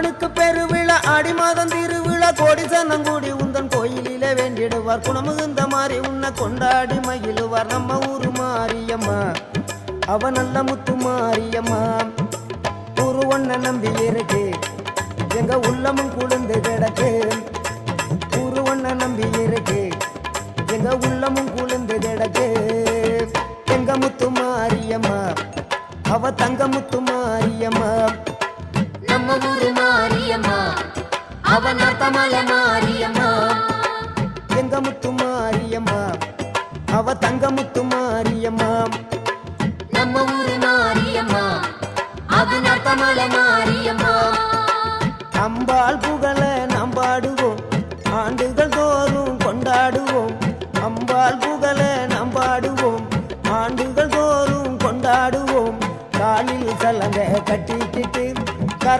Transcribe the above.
அம்மனுக்கு பெருவிழா ஆடி மாதம் திருவிழா கோடி சன்னங்கூடி உந்தன் கோயிலிலே வேண்டிடுவார். குணமுகுந்த மாதிரி உன்னை கொண்டாடி மகிழுவார். நம்ம ஊரு மாரியம்மா அவ நல்ல முத்து மாரியம்மா. ஊரு ஒன்ன நம்பி இருக்கு எங்க உள்ளமும் குளிர்ந்து கிடக்கு. ஊரு ஒன்ன நம்பி இருக்கு எங்க உள்ளமும் குளிர்ந்து கிடக்கு. எங்க முத்து மாரியம்மா அவ தங்க முத்து மாரியம்மா. நம்ம ஊரு மாரியம்மா அவன் அர்த்தமல மாரியம்மா எங்க முத்து மாரியம்மா அவ தங்க முத்து மாரியம்மா நம்ம ஊரு மாரியம்மா அவன் அர்த்தமல மாரியம்மா அம்பாள் புகழ நாம் பாடுவோம் ஆண்டுகள் தோறும் கொண்டாடுவோம். அம்பாள் புகழ நாம் பாடுவோம் ஆண்டுகள் தோறும் கொண்டாடுவோம். காலில் சலங்க கட்டி